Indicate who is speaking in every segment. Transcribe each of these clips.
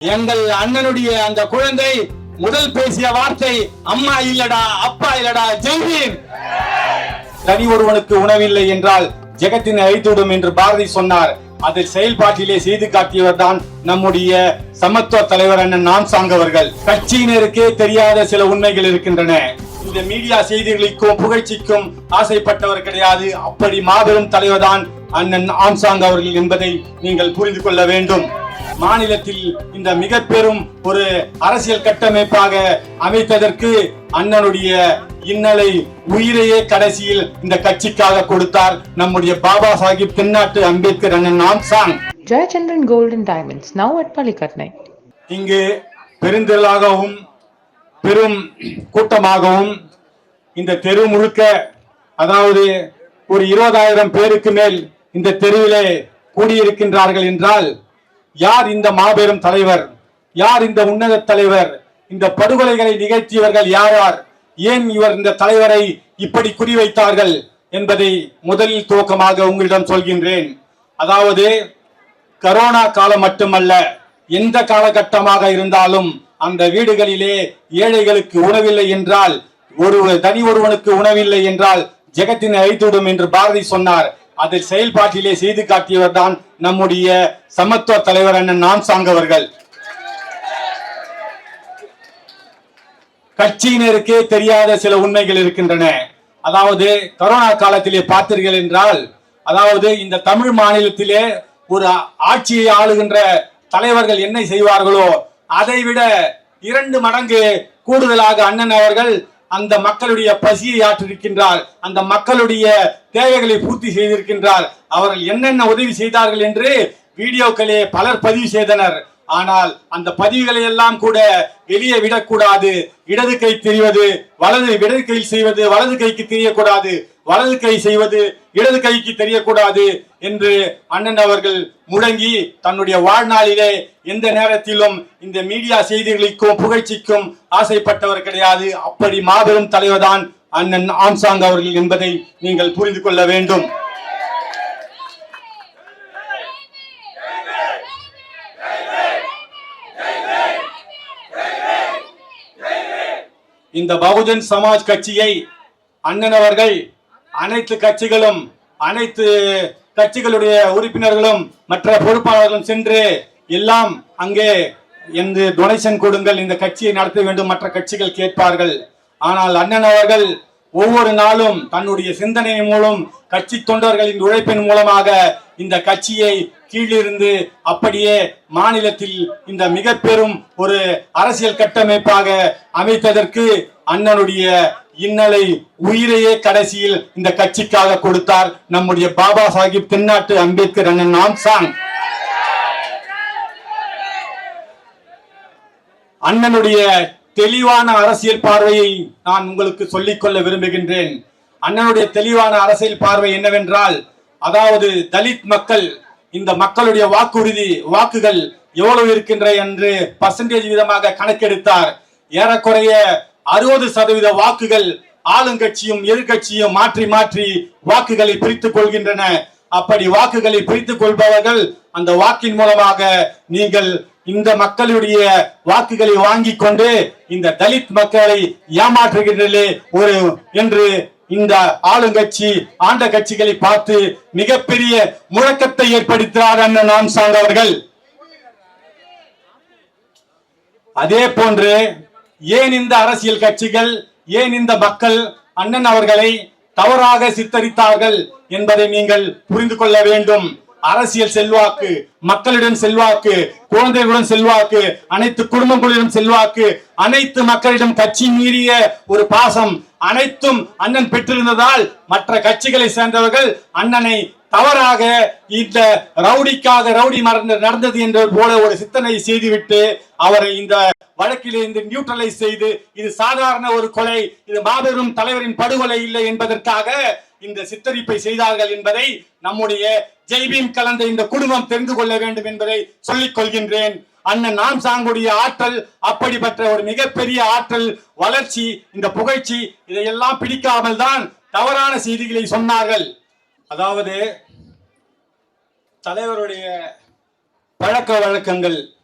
Speaker 1: எங்கள் அண்ணனுடைய அந்த குழந்தை முதல் பேசிய வார்த்தை அம்மா இல்லடா அப்பா இல்லடா ஜெய்வீன் தனி ஒருவனுக்கு உணவில்லை என்றால் ஜெகத்தினை அழித்துவிடும் என்று பாரதி சொன்னார். அதை செயல்பாட்டிலே செய்து காட்டியவர் தான் நம்முடைய சமத்துவ தலைவர் அண்ணன் நான் அவர்கள். கட்சியினருக்கே தெரியாத சில உண்மைகள் இருக்கின்றன. இந்த மீடியா செய்திகளுக்கும் புகழ்ச்சிக்கும் ஆசைப்பட்டவர் கிடையாது. அப்படி மாபெரும் தலைவர் தான் அண்ணன் ஆம்சாங் அவர்கள் என்பதை நீங்கள் புரிந்து கொள்ள வேண்டும். மாநிலத்தில் இந்த மிக பெரும் ஒரு அரசியல் கட்டமைப்பாக அமைத்ததற்கு அண்ணனுடைய இன்னலை உயிரையே கடைசியில் இந்த கட்சிக்காக கொடுத்தார் நம்முடைய பாபா சாஹிப் தென்னாட்டு அம்பேத்கர் அண்ணன் ஆம்சாங்
Speaker 2: Gold and Diamonds, now at Palikatnai.
Speaker 1: இங்கு பெருந்திரளாகவும் பெரும் கூட்டமாகவும் இந்த தெரு முழுக்க அதாவது ஒரு இருபதாயிரம் பேருக்கு மேல் இந்த தெருவிலே கூடியிருக்கின்றார்கள் என்றால் யார் இந்த மாபெரும் தலைவர்? யார் இந்த உன்னத தலைவர்? இந்த படுகொலைகளை நிகழ்த்தியவர்கள் யார்? யார் ஏன் இவர் இந்த தலைவரை இப்படி குறிவைத்தார்கள் என்பதை முதலில் துவக்கமாக உங்களிடம் சொல்கின்றேன். அதாவது கரோனா காலம் மட்டுமல்ல எந்த காலகட்டமாக இருந்தாலும் அந்த வீடுகளிலே ஏழைகளுக்கு உணவில்லை என்றால் ஒரு தனி ஒருவனுக்கு உணவில்லை என்றால் ஜெகத்தினை அழித்துவிடும் என்று பாரதி சொன்னார். அதை செயல்பாட்டிலே செய்து காட்டியவர் தான் நம்முடைய சமத்துவ தலைவர் அண்ணன் நான்சாங் அவர்கள். கட்சியினருக்கே தெரியாத சில உண்மைகள் இருக்கின்றன. அதாவது கரோனா காலத்திலே பார்த்தீர்கள் என்றால் அதாவது இந்த தமிழ் மாநிலத்திலே ஒரு ஆட்சியை ஆளுகின்ற தலைவர்கள் என்ன செய்வார்களோ அதை விட இரண்டு மடங்கு கூடுதலாக அண்ணன் அவர்கள் அந்த மக்களுடைய பசியை ஆற்றிருக்கின்றார் அந்த மக்களுடைய தேவைகளை பூர்த்தி செய்திருக்கின்றார். அவர்கள் என்னென்ன உதவி செய்தார்கள் என்று வீடியோக்களே பலர் பதிவு செய்தனர். ஆனால் அந்த பதிவுகளை எல்லாம் கூட வெளியே விடக்கூடாது. இடது கை தெரிவது வலது இடது கை செய்வது வலது கைக்கு தெரியக்கூடாது. வலது கை செய்வது இடது கைக்கு தெரியக்கூடாது. என்று அண்ணன் அவர்கள் முழங்கி தன்னுடைய வாழ்நாளிலே எந்த நேரத்திலும் இந்த மீடியா செய்திகளுக்கும் புகழ்ச்சிக்கும் ஆசைப்பட்டவர் கிடையாது. அப்படி மாபெரும் தலைவர்தான் அண்ணன் ஆம்சாங் அவர்கள் என்பதை நீங்கள் புரிந்து கொள்ள வேண்டும். இந்த பகுஜன் சமாஜ் கட்சியை அண்ணன் அவர்கள் அனைத்து கட்சிகளும் அனைத்து கட்சிகளுடைய உறுப்பினர்களும் மற்ற பொறுப்பாளர்களும் சென்று எல்லாம் அங்கே எந்த டொனேஷன் கொடுங்கள் இந்த கட்சியை நடத்த வேண்டும் மற்ற கட்சிகள் கேட்பார்கள். ஆனால் அண்ணன் அவர்கள் ஒவ்வொரு நாளும் தன்னுடைய சிந்தனை மூலம் கட்சி தொண்டர்களின் உழைப்பின் மூலமாக இந்த கட்சியை கீழிருந்து அப்படியே மாநிலத்தில் இந்த மிக பெரும் ஒரு அரசியல் கட்டமைப்பாக அமைத்ததற்கு அண்ணனுடைய இன்னலை உயிரையே கடைசியில் இந்த கட்சிக்காக கொடுத்தார் நம்முடைய பாபா சாஹிப் தென்னாட்டு அம்பேத்கர் அண்ணன் ஆம்சாங் அண்ணனுடைய தெளிவான அரசியல் பார்வையை நான் உங்களுக்கு சொல்லிக்கொள்ள விரும்புகின்றேன். அண்ணனுடைய தெளிவான அரசியல் பார்வை என்னவென்றால் அதாவது தலித் மக்கள் இந்த மக்களுடைய வாக்குறுதி வாக்குகள் எவ்வளவு இருக்கின்ற என்று பர்சன்டேஜ் விதமாக கணக்கெடுத்தார். ஏறக்குறைய அறுபது சதவீத வாக்குகள் ஆளுங்கட்சியும் எதிர்கட்சியும் மாற்றி மாற்றி வாக்குகளை பிரித்துக் கொள்கின்றன. அப்படி வாக்குகளை பிரித்துக் கொள்பவர்கள் அந்த வாக்கின் மூலமாக நீங்கள் இந்த மக்களுடைய வாக்குகளை வாங்கி கொண்டு இந்த தலித் மக்களை ஏமாற்றுகின்றே ஒரு என்று இந்த ஆளுங்கட்சி ஆண்ட கட்சிகளை பார்த்து மிகப்பெரிய முழக்கத்தை ஏற்படுத்தினார் அண்ணன் ஆம்சாங் அவர்கள். அதே போன்று ஏன் இந்த அரசியல் கட்சிகள் ஏன் இந்த மக்கள் அண்ணன் அவர்களை தவறாக சித்தரித்தார்கள் என்பதை நீங்கள் புரிந்து கொள்ள வேண்டும். அரசியல் செல்வாக்கு மக்களிடம் செல்வாக்கு குழந்தைகளுடன் செல்வாக்கு அனைத்து குடும்பங்களிடம் செல்வாக்கு அனைத்து மக்களிடம் கட்சி மீறிய ஒரு பாசம் அனைத்தும் அண்ணன் பெற்றிருந்ததால் மற்ற கட்சிகளை சேர்ந்தவர்கள் அண்ணனை தவறாக இந்த ரவுடிக்காக ரவுடி மறந்து நடந்தது என்ற போல ஒரு சித்தனை செய்துவிட்டு அவரை இந்த வழக்கிலிருந்து நியூட்ரலைஸ் செய்து இது சாதாரண ஒரு கொலை இது மாபெரும் தலைவரின் படுகொலை இல்லை என்பதற்காக இந்த சித்தரிப்பை செய்தார்கள் என்பதை நம்முடைய ஜெய்பீம் கலந்த இந்த குடும்பம் தெரிந்து கொள்ள வேண்டும் என்பதை சொல்லிக் கொள்கின்றேன். அண்ணன் நாம் சாங்குடைய ஆற்றல் அப்படிப்பட்ட ஒரு மிகப்பெரிய ஆற்றல் வளர்ச்சி இந்த புகழ்ச்சி இதையெல்லாம் பிடிக்காமல் தான் தவறான செய்திகளை சொன்னார்கள். அதாவது தலைவருடைய பழக்க வழக்கங்கள்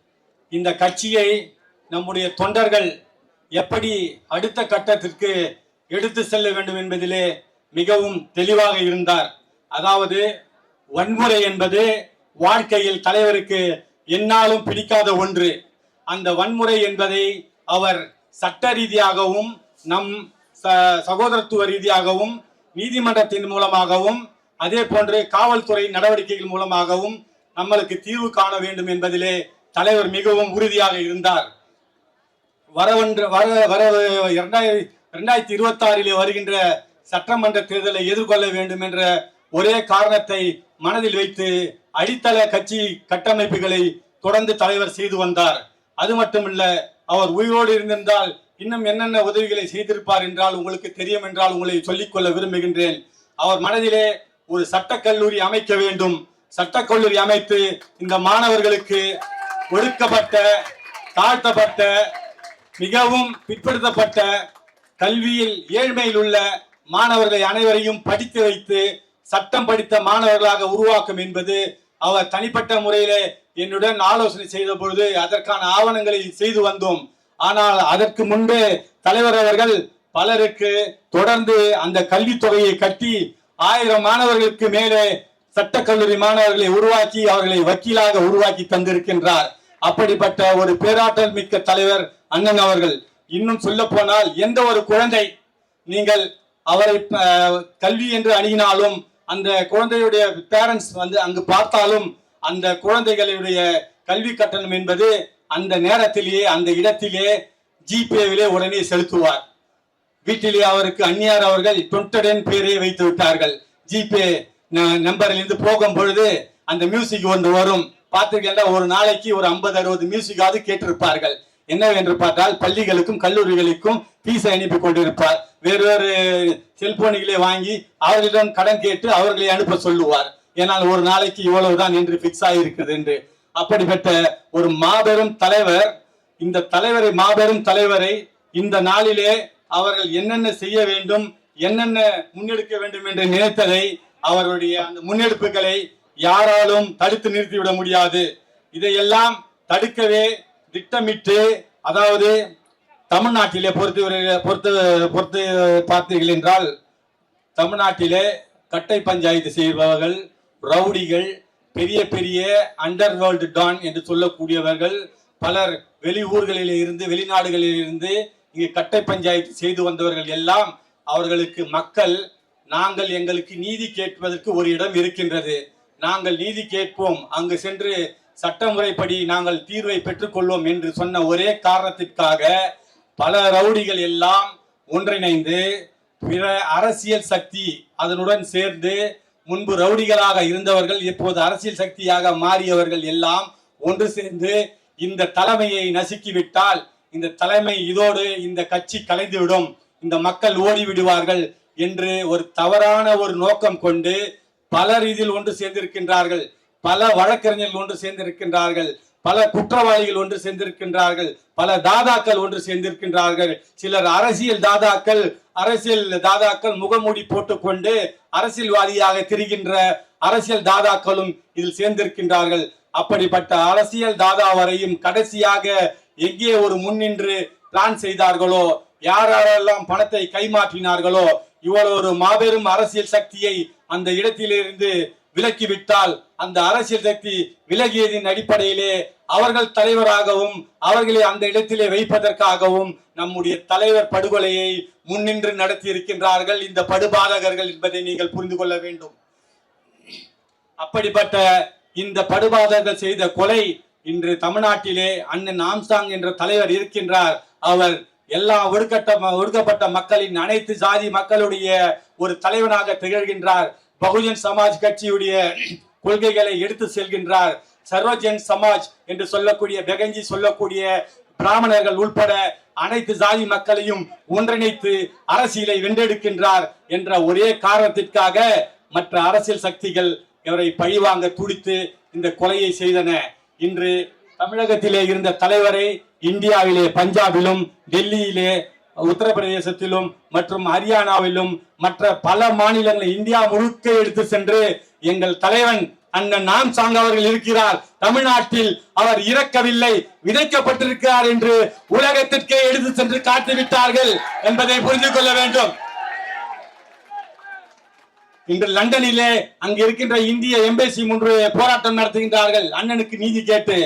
Speaker 1: இந்த கட்சியை நம்முடைய தொண்டர்கள் எப்படி அடுத்த கட்டத்திற்கு எடுத்து செல்ல வேண்டும் என்பதிலே மிகவும் தெளிவாக இருந்தார். அதாவது வன்முறை என்பது வாழ்க்கையில் தலைவருக்கு எந்நாளும் பிடிக்காத ஒன்று. அந்த வன்முறை என்பதை அவர் சட்ட ரீதியாகவும் நம் ச- சகோதரத்துவ ரீதியாகவும் நீதிமன்றத்தின் மூலமாகவும் அதே போன்று காவல்துறை நடவடிக்கைகள் மூலமாகவும் நம்மளுக்கு தீர்வு காண வேண்டும் என்பதிலே தலைவர் மிகவும் உறுதியாக இருந்தார். வரவன்று வர வர இரண்டாயிரத்தி இரண்டாயிரத்தி இருபத்தி ஆறிலே வருகின்ற சட்டமன்ற தேர்தலை எதிர்கொள்ள வேண்டும் என்ற ஒரே காரணத்தை மனதில் வைத்து அடித்தள கட்சி கட்டமைப்புகளை தொடர்ந்து தலைவர் செய்து வந்தார். அது மட்டுமல்ல அவர் உயிரோடு இருந்திருந்தால் இன்னும் என்னென்ன உதவிகளை செய்திருப்பார் என்றால் உங்களுக்கு தெரியும் என்றால் உங்களை சொல்லிக்கொள்ள விரும்புகின்றேன். அவர் மனதிலே ஒரு சட்டக்கல்லூரி அமைக்க வேண்டும். சட்டக்கல்லூரி அமைத்து இந்த மாணவர்களுக்கு ஒடுக்கப்பட்ட தாழ்த்தப்பட்ட மிகவும் பிற்படுத்தப்பட்ட கல்வியில் ஏழ்மையில் உள்ள மாணவர்களை அனைவரையும் படித்து வைத்து சட்டம் படித்த மாணவர்களாக உருவாக்கும் என்பது அவர் தனிப்பட்ட முறையிலே என்னுடன் ஆலோசனை செய்த பொழுது அதற்கான ஆவணங்களை செய்து வந்தோம். ஆனால் அதற்கு முன்பே தலைவர் அவர்கள் பலருக்கு தொடர்ந்து அந்த கல்வித் தொகையை கட்டி ஆயிரம் மாணவர்களுக்கு மேலே சட்டக்கல்லூரி மாணவர்களை உருவாக்கி அவர்களை வக்கீலாக உருவாக்கி தந்திருக்கின்றார். அப்படிப்பட்ட ஒரு பேராற்றல் மிக்க தலைவர் அண்ணன் அவர்கள். இன்னும் சொல்ல போனால் எந்த ஒரு குழந்தை நீங்கள் அவரை கல்வி என்று அணுகினாலும் அந்த குழந்தையுடைய பேரண்ட்ஸ் வந்து அங்கு பார்த்தாலும் அந்த குழந்தைகளுடைய கல்வி கட்டணம் என்பது அந்த நேரத்திலேயே அந்த இடத்திலே ஜிபேவிலே உடனே செலுத்துவார். வீட்டிலே அவருக்கு அந்நியார் அவர்கள் தொண்டடன் பேரையே வைத்து விட்டார்கள். ஜிபே ந- நம்பரில் இருந்து போகும் பொழுது அந்த மியூசிக் ஒன்று வரும். பார்த்துக்கிட்டா ஒரு நாளைக்கு ஒரு ஐம்பது அறுபது மியூசிக்காவது கேட்டிருப்பார்கள். என்னவென்று பார்த்தால் பள்ளிகளுக்கும் கல்லூரிகளுக்கும் ஃபீஸை அனுப்பி கொண்டிருப்பார். வேறு வேறு செல்போன்களை வாங்கி அவர்களிடம் கடன் கேட்டு அவர்களை அனுப்ப சொல்லுவார். ஏனால் ஒரு நாளைக்கு இவ்வளவுதான் என்று பிக்ஸ் ஆகியிருக்கிறது என்று. அப்படிப்பட்ட ஒரு மாபெரும் தலைவர் இந்த தலைவரை மாபெரும் தலைவரை இந்த நாளிலே அவர்கள் என்னென்ன செய்ய வேண்டும் என்னென்ன முன்னெடுக்க வேண்டும் என்று நினைத்ததை அவருடைய அந்த முன்னெடுப்புகளை யாராலும் தடுத்து நிறுத்திவிட முடியாது. இதையெல்லாம் தடுக்கவே திட்டமிட்டு அதாவது தமிழ்நாட்டிலே பொறுத்து பொறுத்து பொறுத்து பார்த்தீர்கள் என்றால் தமிழ்நாட்டிலே கட்டை பஞ்சாயத்து செய்பவர்கள் ரவுடிகள் பெரிய பெரிய அண்டர் வேர்ல்டு டான் என்று சொல்லக்கூடியவர்கள் பலர் வெளியூர்களில் இருந்து வெளிநாடுகளில் இருந்து இங்கு கட்டை பஞ்சாயத்து செய்து வந்தவர்கள் எல்லாம் அவர்களுக்கு மக்கள் நாங்கள் எங்களுக்கு நீதி கேட்பதற்கு ஒரு இடம் இருக்கின்றது. நாங்கள் நீதி கேட்போம். அங்கு சென்று சட்டமுறைப்படி நாங்கள் தீர்வை பெற்றுக்கொள்வோம் என்று சொன்ன ஒரே காரணத்திற்காக பல ரவுடிகள் எல்லாம் ஒன்றிணைந்து பிற அரசியல் சக்தி அதனுடன் சேர்ந்து முன்பு ரவுடிகளாக இருந்தவர்கள் இப்போது அரசியல் சக்தியாக மாறியவர்கள் எல்லாம் ஒன்று சேர்ந்து இந்த தலைமையை நசுக்கிவிட்டால் இந்த தலைமை இதோடு இந்த கட்சி கலைந்துவிடும். இந்த மக்கள் ஓடி விடுவார்கள் என்று ஒரு தவறான ஒரு நோக்கம் கொண்டு பலர் இதில் ஒன்று சேர்ந்திருக்கின்றார்கள். பல வழக்கறிஞர்கள் ஒன்று சேர்ந்திருக்கின்றார்கள். பல குற்றவாளிகள் ஒன்று சேர்ந்திருக்கின்றார்கள். பல தாதாக்கள் ஒன்று சேர்ந்திருக்கின்றார்கள். சிலர் அரசியல் தாதாக்கள் அரசியல் தாதாக்கள் முகமூடி போட்டுக்கொண்டு அரசியல்வாதியாக திரிகின்ற அரசியல் தாதாக்களும் இதில் சேர்ந்திருக்கின்றார்கள். அப்படிப்பட்ட அரசியல் தாதா வரையும் கடைசியாக எங்கே ஒரு முன்னின்று பிளான் செய்தார்களோ யாரெல்லாம் பணத்தை கைமாற்றினார்களோ இவ்வளவு ஒரு மாபெரும் அரசியல் சக்தியை அந்த இடத்திலிருந்து விலக்கிவிட்டால் அந்த அரசியல் சக்தி விலகியதின் அடிப்படையிலே அவர்கள் தலைவராகவும் அவர்களை அந்த இடத்திலே வைப்பதற்காகவும் நம்முடைய தலைவர் படுகொலையை முன்னின்று நடத்தி இருக்கின்றார்கள் இந்த படுபாதகர்கள் என்பதை நீங்கள் புரிந்து கொள்ள வேண்டும். அப்படிப்பட்ட இந்த படுபாதகர்கள் செய்த கொலை இன்று தமிழ்நாட்டிலே அண்ணன் ஆம்சாங் என்ற தலைவர் இருக்கின்றார். அவர் எல்லா ஒடுக்கட்ட ஒடுக்கப்பட்ட மக்களின் அனைத்து ஜாதி மக்களுடைய ஒரு தலைவனாக திகழ்கின்றார். பகுஜன் சமாஜ் கட்சியுடைய கொள்கைகளை எடுத்து செல்கின்றார். சர்வஜன் சமாஜ் என்று சொல்லக்கூடிய பெகஞ்சி சொல்லக்கூடிய பிராமணர்கள் உள்பட அனைத்து ஜாதி மக்களையும் ஒன்றிணைத்து அரசியலை வென்றெடுக்கின்றார் என்ற ஒரே காரணத்திற்காக மற்ற அரசியல் சக்திகள் இவரை பழிவாங்க துடித்து இந்த கொலையை செய்தன. இன்று தமிழகத்திலே இருந்த தலைவரை இந்தியாவிலே பஞ்சாபிலும் டெல்லியிலே உத்தரப்பிரதேசத்திலும் மற்றும் ஹரியானாவிலும் மற்ற பல மாநிலங்கள் இந்தியா முழுக்க எடுத்து சென்று எங்கள் தலைவன் அண்ணன் நாம் சாங் அவர்கள் இருக்கிறார். தமிழ்நாட்டில் அவர் இறக்கவில்லை விதைக்கப்பட்டிருக்கிறார் என்று உலகத்திற்கே எடுத்து சென்று காட்டிவிட்டார்கள் என்பதை புரிந்து கொள்ள வேண்டும். இன்று லண்டனிலே அங்கு இருக்கின்ற இந்திய எம்பேசி முன்று போராட்டம் நடத்துகின்றார்கள். அண்ணனுக்கு நீதி கேட்டு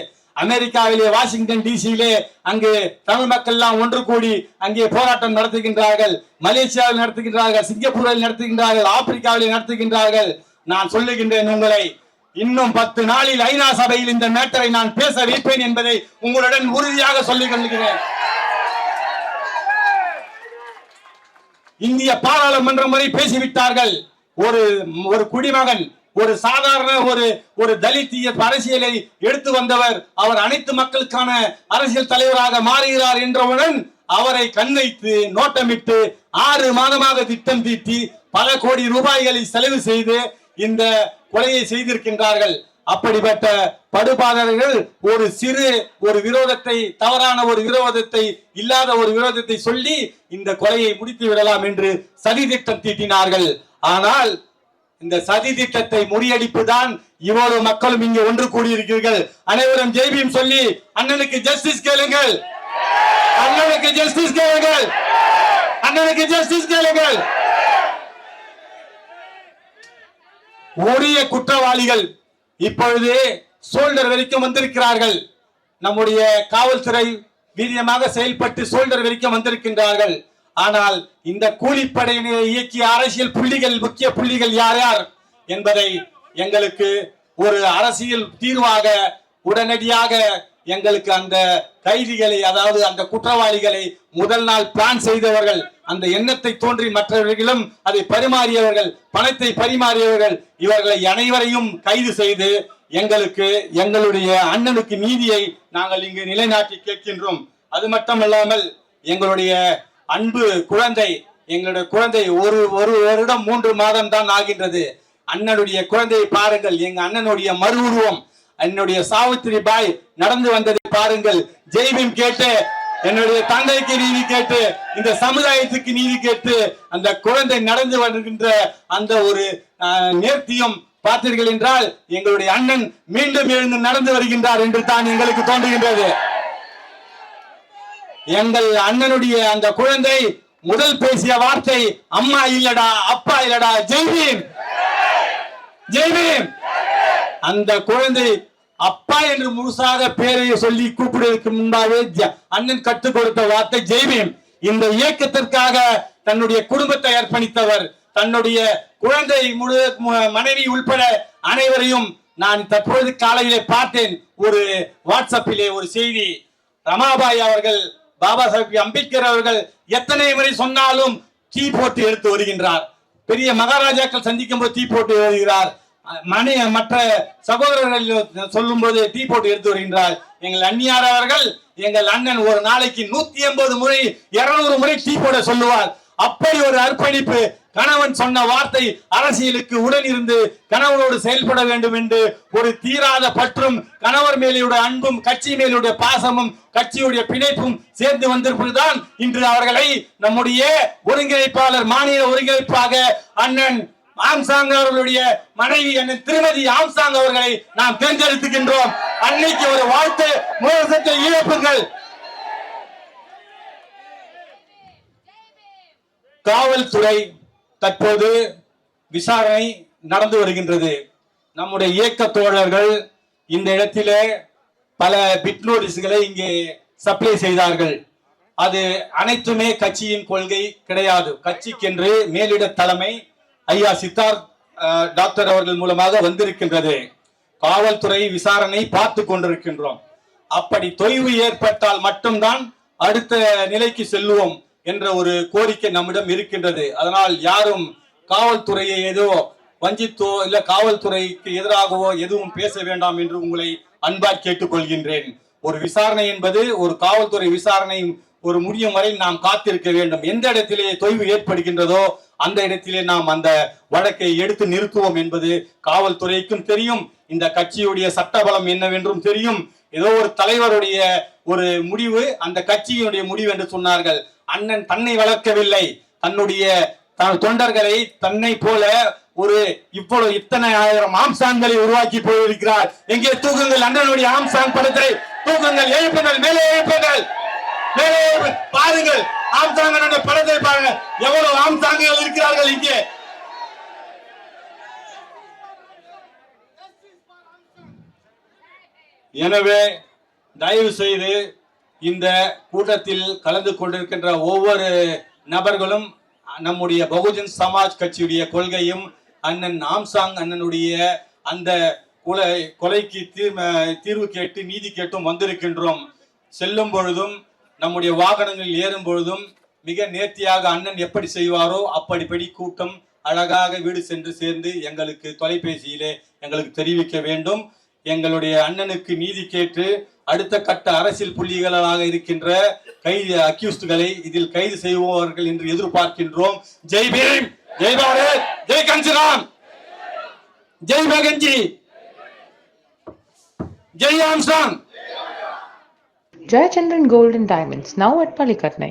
Speaker 1: அமெரிக்காவிலே வாஷிங்டன் டிசியிலே அங்கு தமிழ் மக்கள் எல்லாம் ஒன்று கூடி அங்கே போராட்டம் நடத்துகின்றார்கள். மலேசியாவில் நடத்துகின்றார்கள் சிங்கப்பூரில் நடத்துகின்றார்கள் ஆப்பிரிக்காவில் நடத்துகின்றார்கள். நான் சொல்லுகின்றேன் உங்களை இன்னும் பத்து நாளில் ஐநா சபையில் இந்த மேட்டரை நான் பேச வைப்பேன் என்பதை உங்களுடன் உறுதியாக சொல்லிக் கொள்கிறேன். இந்திய பாராளுமன்றம் வரை பேசிவிட்டார்கள். ஒரு ஒரு குடிமகன் ஒரு சாதாரண ஒரு ஒரு தலித்திய அரசியலை எடுத்து வந்தவர் அவர் அனைத்து மக்களுக்கான அரசியல் தலைவராக மாறுகிறார் என்றவுடன் அவரை கண்வைத்து நோட்டமிட்டு ஆறு மாதமாக திட்டம் தீட்டி பல கோடி ரூபாய்களை செலவு செய்து இந்த கொலையை செய்திருக்கின்றார்கள். அப்படிப்பட்ட படுபாதர்கள் ஒரு சிறு ஒரு விரோதத்தை தவறான ஒரு விரோதத்தை இல்லாத ஒரு விரோதத்தை சொல்லி இந்த கொலையை முடித்து விடலாம் என்று சதி திட்டம் தீட்டினார்கள். ஆனால் இந்த சதி திட்டத்தை முறியடிப்புதான் இவ்வளவு மக்களும் இங்கே ஒன்று கூடியிருக்கிறீர்கள். அனைவரும் ஜெய்பீம் சொல்லி அண்ணனுக்கு ஜஸ்டிஸ் கேளுங்கள். அண்ணனுக்கு ஜஸ்டிஸ் கேளுங்கள். அண்ணனுக்கு ஜஸ்டிஸ் கேளுங்கள். உரிய குற்றவாளிகள் இப்பொழுது சோல்டர் வரைக்கும் வந்திருக்கிறார்கள். நம்முடைய காவல்துறை வீரியமாக செயல்பட்டு சோல்டர் வரைக்கும் வந்திருக்கின்றார்கள். ஆனால் இந்த கூலிப்படையினரை இயக்கிய அரசியல் புள்ளிகள் முக்கிய புள்ளிகள் யார் யார் என்பதை எங்களுக்கு ஒரு அரசியல் தீர்வாக உடனடியாக எங்களுக்கு அந்த கைதிகளை அதாவது அந்த குற்றவாளிகளை முதல் நாள் பிளான் செய்தவர்கள் அந்த எண்ணத்தை தோன்றி மற்றவர்களும் அதை பரிமாறியவர்கள் பணத்தை பரிமாறியவர்கள் இவர்களை அனைவரையும் கைது செய்து எங்களுக்கு எங்களுடைய அண்ணனுக்கு நீதியை நாங்கள் இங்கு நிலைநாட்டி கேட்கின்றோம். அது மட்டுமல்லாமல் எங்களுடைய அன்பு குழந்தை எங்களுடைய குழந்தை ஒரு ஒரு வருடம் மூன்று மாதம் தான் ஆகின்றது. அண்ணனுடைய குழந்தையை பாருங்கள் எங்க அண்ணனுடைய மறு உருவம் என்னுடைய சாவித்திரி பாய் நடந்து வந்ததை பாருங்கள். ஜெய்பீம் கேட்டு என்னுடைய தந்தைக்கு நீதி கேட்டு இந்த சமுதாயத்துக்கு நீதி கேட்டு அந்த குழந்தை நடந்து வருகின்ற அந்த ஒரு ஆஹ், நேர்த்தியும் பார்த்தீர்கள் என்றால் எங்களுடைய அண்ணன் மீண்டும் எழுந்து நடந்து வருகின்றார் என்று தான் எங்களுக்கு தோன்றுகின்றது. எங்கள் அண்ணனுடைய அந்த குழந்தை முதல் பேசிய வார்த்தை அம்மா இல்லடா அப்பா இல்லடா ஜெய்பீம் ஜெய்பீம் அந்த குழந்தை அப்பா என்று முழுசாக பேரையை சொல்லி கூப்பிடுவதற்கு முன்பாகவே அண்ணன் கற்றுக் கொடுத்த வார்த்தை ஜெய்பீம் இந்த இயக்கத்திற்காக தன்னுடைய குடும்பத்தை அர்ப்பணித்தவர் தன்னுடைய குழந்தை முழு மனைவி உள்பட அனைவரையும் நான் தற்பொழுது காலையிலே பார்த்தேன். ஒரு வாட்ஸ்அப்பிலே ஒரு செய்தி ரமாபாய் அவர்கள் பாபா சாஹிப் அம்பேத்கர் அவர்கள் எத்தனை முறை சொன்னாலும் டீ போட்டு எடுத்து வருகின்றார். பெரிய மகாராஜாக்கள் சந்திக்கும் போது தீ போட்டு வருகிறார். மணி மற்ற சகோதரர்கள் சொல்லும் போது டீ போட்டு எடுத்து வருகின்றார். எங்கள் அந்நியார் அவர்கள் எங்கள் அண்ணன் ஒரு நாளைக்கு நூத்தி எண்பது முறை இருநூறு முறை டீ போட சொல்லுவார். அப்படி ஒரு அர்ப்பணிப்பு கணவன் சொன்ன வார்த்தை அரசியலுக்கு உடன் இருந்து கணவனோடு செயல்பட வேண்டும் என்று ஒரு தீராத பற்றும் கணவர் மேலுடைய அன்பும் கட்சி மேலுடைய பாசமும் கட்சியுடைய பிணைப்பும் சேர்ந்து வந்திருப்பதுதான் இன்று அவர்களை நம்முடைய ஒருங்கிணைப்பாளர் மாநில ஒருங்கிணைப்பாக அண்ணன் ஆம்சாங் அவர்களுடைய மனைவி அண்ணன் திருமதி ஆம்சாங் அவர்களை நாம் தேர்ந்தெடுத்துக்கின்றோம் அன்னைக்கு ஒரு வாழ்த்து முகத்தை இழப்புங்கள். காவல்துறை தற்போது விசாரணை நடந்து வருகின்றது. நம்முடைய இயக்க தோழர்கள் இந்த இடத்திலே பல பிட் நோட்டீஸ்களை இங்கே சப்ளை செய்தார்கள். அது அனைத்துமே கட்சியின் கொள்கை கிடையாது. கட்சிக்கென்று மேலிட தலைமை ஐயா சித்தார்த் டாக்டர் அவர்கள் மூலமாக வந்திருக்கின்றது. காவல்துறை விசாரணை பார்த்து கொண்டிருக்கின்றோம். அப்படி தொய்வு ஏற்பட்டால் மட்டும்தான் அடுத்த நிலைக்கு செல்லுவோம். என்ற ஒரு கோரிக்கை நம்மிடம் இருக்கின்றது. அதனால் யாரும் காவல்துறையை ஏதோ வஞ்சித்தோ இல்ல காவல்துறைக்கு எதிராகவோ எதுவும் பேச வேண்டாம் என்று உங்களை அன்பாக கேட்டுக்கொள்கின்றேன். ஒரு விசாரணை என்பது ஒரு காவல்துறை விசாரணை ஒரு முடியும் வரை நாம் காத்திருக்க வேண்டும். எந்த இடத்திலே தொய்வு ஏற்படுகின்றதோ அந்த இடத்திலே நாம் அந்த வழக்கை எடுத்து நிறுத்துவோம் என்பது காவல்துறைக்கும் தெரியும். இந்த கட்சியுடைய சட்டபலம் என்னவென்றும் தெரியும். ஏதோ ஒரு தலைவருடைய ஒரு முடிவு அந்த கட்சியினுடைய முடிவு என்று சொன்னார்கள். அண்ணன் தன்னை வளர்க்கவில்லை. தன்னுடைய தொண்டர்களை தன்னை போல ஒரு இப்பொழுது இத்தனை ஆயிரம் ஆம்சான்களை உருவாக்கி போயிருக்கிறார். எங்கே தூக்குங்கள்? அண்ணனுடைய ஆம்சான் படத்தை தூக்குங்கள். எழுப்புங்கள் மேலே எழுப்புங்கள். மேலே பாருங்கள். ஆம்சாங் படத்தை பாருங்க எவ்வளவு ஆம்சாங்குகள் இருக்கிறார்கள் இங்கே. எனவே தயவு செய்து இந்த கூட்டத்தில் கலந்து கொண்டிருக்கின்ற ஒவ்வொரு நபர்களும் நம்முடைய பகுஜன் சமாஜ் கட்சியுடைய கொள்கையும் அண்ணன் ஆம்சாங் அண்ணனுடைய அந்த கொலை கொலைக்கு தீர்வு கேட்டு நீதி கேட்டும் வந்திருக்கின்றோம். செல்லும் பொழுதும் நம்முடைய வாகனங்களில் ஏறும் பொழுதும் மிக நேர்த்தியாக அண்ணன் எப்படி செய்வாரோ அப்படிப்படி கூட்டம் அழகாக வீடு சென்று சேர்ந்து எங்களுக்கு தொலைபேசியிலே எங்களுக்கு தெரிவிக்க வேண்டும். எங்களுடைய அண்ணனுக்கு நீதி கேட்டு அடுத்த கட்ட அரசியல் புள்ளிகளாக இருக்கின்ற கைது அக்யூஸ்டுகளை இதில் கைது செய்வார்கள் என்று எதிர்பார்க்கின்றோம். ஜெய் பீம்! ஜெய் பாரத்! ஜெய் கன்சிராம் ஜெய் பகன்ஜி ஜெய் ஆம்சாங்
Speaker 2: Jayachandran Gold and Diamonds, now at Palikatnai.